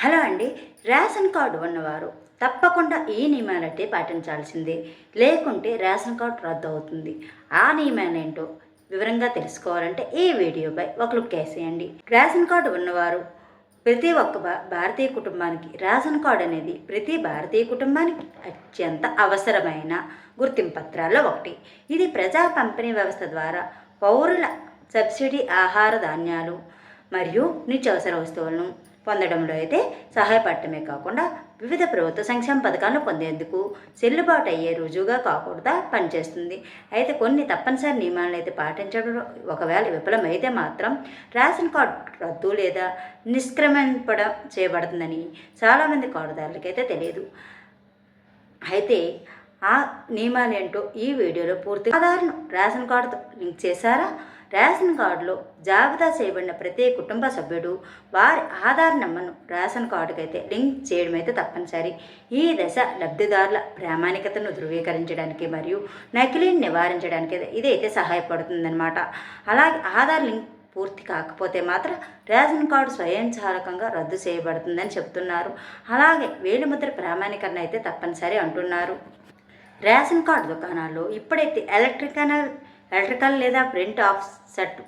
Hello అండి ration card ఉన్నవారు తప్పకుండా ఈ నియమాలైతే పాటించాల్సిందే. లేకుంటే రేషన్ కార్డు రద్దు అవుతుంది ఆ నియమాలు ఏంటో వివరంగా తెలుసుకోవాలంటే ఈ వీడియోపై ఒక లుక్ వేసేయండి. రేషన్ కార్డు ఉన్నవారు ప్రతి ఒక్క భారతీయ కుటుంబానికి రేషన్ కార్డు అనేది ప్రతి భారతీయ కుటుంబానికి అత్యంత అవసరమైన గుర్తింపు పత్రాల్లో ఒకటి. ఇది ప్రజా పంపిణీ వ్యవస్థ ద్వారా పౌరుల సబ్సిడీ ఆహార ధాన్యాలు మరియు నిత్యావసర వస్తువులను పొందడంలో అయితే సహాయపడటమే కాకుండా వివిధ ప్రభుత్వ సంక్షేమ పథకాలను పొందేందుకు చెల్లుబాటు అయ్యే రుజువుగా కాకుండా పనిచేస్తుంది. అయితే కొన్ని తప్పనిసరి నియమాలను అయితే పాటించడం ఒకవేళ విఫలమైతే మాత్రం రేషన్ కార్డు రద్దు లేదా నిష్క్రమింపడం చేయబడుతుందని చాలామంది కార్డుదారులకైతే తెలియదు. అయితే ఆ నియమాలేంటో ఈ వీడియోలో పూర్తి ఆధార్ను రేషన్ కార్డుతో లింక్ చేశారా? రేషన్ కార్డులో జాబితా చేయబడిన ప్రతి కుటుంబ సభ్యుడు వారి ఆధార్ నెంబర్ను రేషన్ కార్డుకైతే అయితే లింక్ చేయడం అయితే తప్పనిసరి. ఈ దశ లబ్ధిదారుల ప్రామాణికతను ధృవీకరించడానికి మరియు నకిలీని నివారించడానికి అయితే- ఇదైతే సహాయపడుతుందన్నమాట. అలాగే ఆధార్ లింక్ పూర్తి కాకపోతే మాత్రం రేషన్ కార్డు స్వయంచాలకంగా రద్దు చేయబడుతుందని చెప్తున్నారు అలాగే వేలిముద్ర ప్రామాణీకరణ అయితే తప్పనిసరి అంటున్నారు. రేషన్ కార్డు దుకాణాల్లో ఇప్పుడైతే ఎలక్ట్రికల్ ఎలక్ట్రికల్ లేదా ప్రింట్ ఆఫ్ సెట్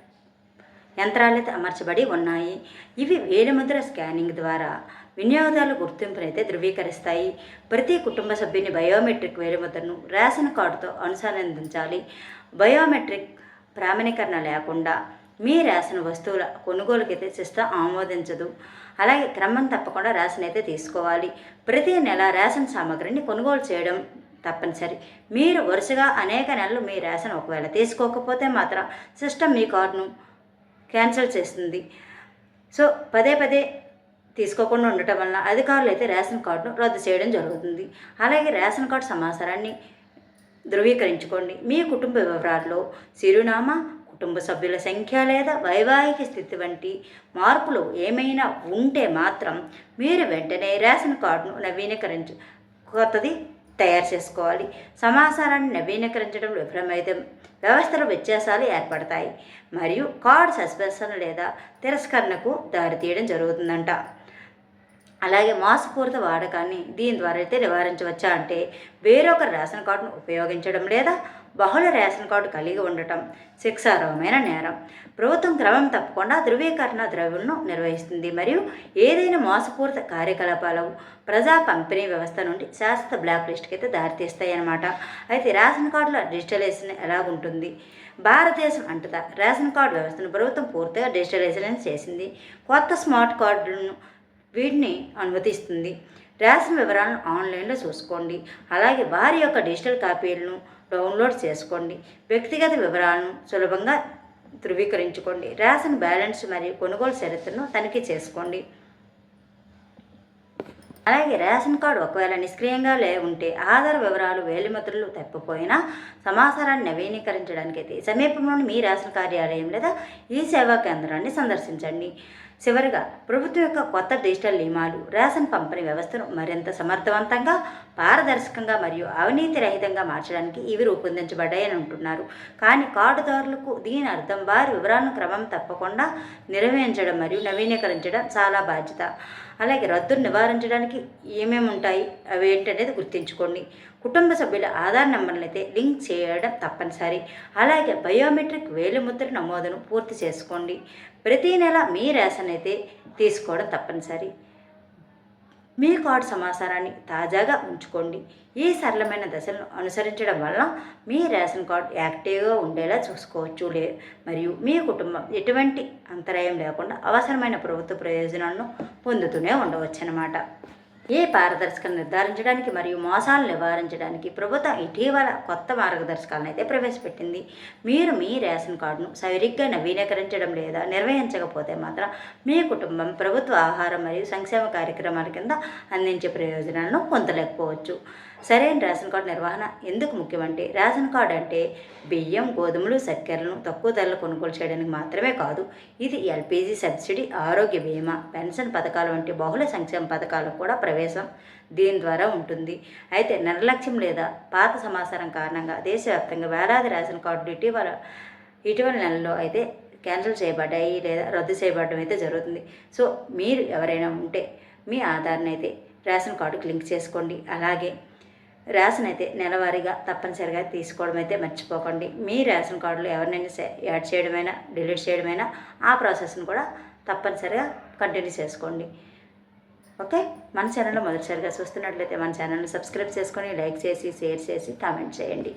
యంత్రాలైతే అమర్చబడి ఉన్నాయి. ఇవి వేలిముద్ర స్కానింగ్ ద్వారా వినియోగదారుల గుర్తింపునైతే ధృవీకరిస్తాయి. ప్రతి కుటుంబ సభ్యుని బయోమెట్రిక్ వేలిముద్రను రేషన్ కార్డుతో అనుసంధానించాలి. బయోమెట్రిక్ ప్రామాణీకరణ లేకుండా మీ రేషన్ వస్తువుల కొనుగోలుకైతే సిస్టమ్ ఆమోదించదు. అలాగే క్రమం తప్పకుండా రేషన్ అయితే తీసుకోవాలి. ప్రతి నెల రేషన్ సామాగ్రిని కొనుగోలు చేయడం తప్పనిసరి. మీరు వరుసగా అనేక నెలలు మీ రేషన్ ఒకవేళ తీసుకోకపోతే మాత్రం సిస్టమ్ మీ కార్డును క్యాన్సిల్ చేస్తుంది. సో పదే పదే తీసుకోకుండా ఉండటం వలన అధికారులు అయితే రేషన్ కార్డును రద్దు చేయడం జరుగుతుంది. అలాగే రేషన్ కార్డు సమాచారాన్ని ధృవీకరించుకోండి. మీ కుటుంబ వివరాల్లో చిరునామా కుటుంబ సభ్యుల సంఖ్య లేదా వైవాహిక స్థితి వంటి మార్పులు ఏమైనా ఉంటే మాత్రం మీరు వెంటనే రేషన్ కార్డును నవీకరించు కొత్తది తయారు చేసుకోవాలి. సమాచారాన్ని నవీకరించడం విఫలమైతే వ్యవస్థలో వ్యత్యాసాలు ఏర్పడతాయి. మరియు కార్డ్ సస్పెన్షన్ లేదా తిరస్కరణకు దారితీయడం జరుగుతుందంట. అలాగే మాసపూరిత వాడకాన్ని దీని ద్వారా అయితే నివారించవచ్చా అంటే వేరొక రేషన్ కార్డును ఉపయోగించడం లేదా బహుళ రేషన్ కార్డు కలిగి ఉండటం శిక్షార్హమైన నేరం. ప్రభుత్వం క్రమం తప్పకుండా ధృవీకరణ ద్రవ్యులను నిర్వహిస్తుంది. మరియు ఏదైనా మోసపూరిత కార్యకలాపాలు ప్రజా పంపిణీ వ్యవస్థ నుండి శాశ్వత బ్లాక్ లిస్ట్కి అయితే దారితీస్తాయి అన్నమాట అయితే రేషన్ కార్డుల డిజిటలైజేషన్ ఎలాగుంటుంది? భారతదేశం అంతటా రేషన్ కార్డు వ్యవస్థను ప్రభుత్వం పూర్తిగా డిజిటలైజేషన్ చేసింది. కొత్త స్మార్ట్ కార్డులను వీటిని అనుమతిస్తుంది. రేషన్ వివరాలను ఆన్లైన్లో చూసుకోండి. అలాగే వారి యొక్క డిజిటల్ కాపీలను డౌన్లోడ్ చేసుకోండి. వ్యక్తిగత వివరాలను సులభంగా ధృవీకరించుకోండి. రేషన్ బ్యాలెన్స్ మరియు కొనుగోలు చరిత్రను తనిఖీ చేసుకోండి. అలాగే రేషన్ కార్డు ఒకవేళ నిష్క్రియంగా లే ఉంటే ఆధార్ వివరాలు వేలిముద్రలు తప్పిపోయినా సమాచారాన్ని నవీకరించడానికి అయితే సమీపంలోని మీ రేషన్ కార్యాలయం లేదా ఈ సేవా కేంద్రాన్ని సందర్శించండి. చివరిగా ప్రభుత్వం యొక్క కొత్త డిజిటల్ నియమాలు రేషన్ పంపిణీ వ్యవస్థను మరింత సమర్థవంతంగా పారదర్శకంగా మరియు అవినీతి రహితంగా మార్చడానికి ఇవి రూపొందించబడ్డాయని అంటున్నారు. కానీ కార్డుదారులకు దీని అర్థం వారి వివరాలను క్రమం తప్పకుండా నిర్వహించడం మరియు నవీకరించడం చాలా బాధ్యత. అలాగే రద్దును నివారించడానికి ఏమేమి ఉంటాయి? అవి ఏంటనేది గుర్తుంచుకోండి. కుటుంబ సభ్యుల ఆధార్ నెంబర్లను అయితే లింక్ చేయడం తప్పనిసరి. అలాగే బయోమెట్రిక్ వేలిముద్ర నమోదును పూర్తి చేసుకోండి. ప్రతి నెల మీ రేషన్ అయితే తీసుకోవడం తప్పనిసరి. మీ కార్డు సమాచారాన్ని తాజాగా ఉంచుకోండి. ఈ సరళమైన దశలను అనుసరించడం వల్ల మీ రేషన్ కార్డు యాక్టివ్గా ఉండేలా చూసుకోవచ్చు లే మరియు మీ కుటుంబం ఎటువంటి అంతరాయం లేకుండా అవసరమైన ప్రభుత్వ ప్రయోజనాలను పొందుతూనే ఉండవచ్చు అన్నమాట ఈ పారదర్శకం నిర్ధారించడానికి మరియు మోసాలు నివారించడానికి ప్రభుత్వం ఇటీవల కొత్త మార్గదర్శకాలను అయితే ప్రవేశపెట్టింది. మీరు మీ రేషన్ కార్డును సరిగ్గా నవీకరించడం లేదా నిర్వహించకపోతే మాత్రం మీ కుటుంబం ప్రభుత్వ ఆహారం మరియు సంక్షేమ కార్యక్రమాల కింద అందించే ప్రయోజనాలను పొందలేకపోవచ్చు. సరైన రేషన్ కార్డు నిర్వహణ ఎందుకు ముఖ్యమంటే రేషన్ కార్డు అంటే బియ్యం గోధుమలు చక్కెరలను తక్కువ ధరలు కొనుగోలు చేయడానికి మాత్రమే కాదు ఇది ఎల్పిజి సబ్సిడీ ఆరోగ్య బీమా పెన్షన్ పథకాలు వంటి బహుళ సంక్షేమ పథకాలకు కూడా ప్రవేశం దీని ద్వారా ఉంటుంది. అయితే నిర్లక్ష్యం లేదా పాత సమాచారం కారణంగా దేశవ్యాప్తంగా వేలాది రేషన్ కార్డులు ఇటీవల ఇటీవల నెలలో అయితే క్యాన్సిల్ చేయబడ్డాయి లేదా రద్దు చేయబడడం అయితే జరుగుతుంది. సో మీరు ఎవరైనా ఉంటే మీ ఆధార్ని అయితే రేషన్ కార్డుకి లింక్ చేసుకోండి. అలాగే రేషన్ అయితే నెలవారీగా తప్పనిసరిగా తీసుకోవడం అయితే మర్చిపోకండి. మీ రేషన్ కార్డులో ఎవరినైనా యాడ్ చేయడమైనా డిలీట్ చేయడమైనా ఆ ప్రాసెస్ని కూడా తప్పనిసరిగా కంటిన్యూ చేసుకోండి. ఓకే? మన ఛానల్లో మొదటిసారిగా చూస్తున్నట్లయితే మన ఛానల్ని సబ్స్క్రైబ్ చేసుకొని లైక్ చేసి షేర్ చేసి కామెంట్ చేయండి.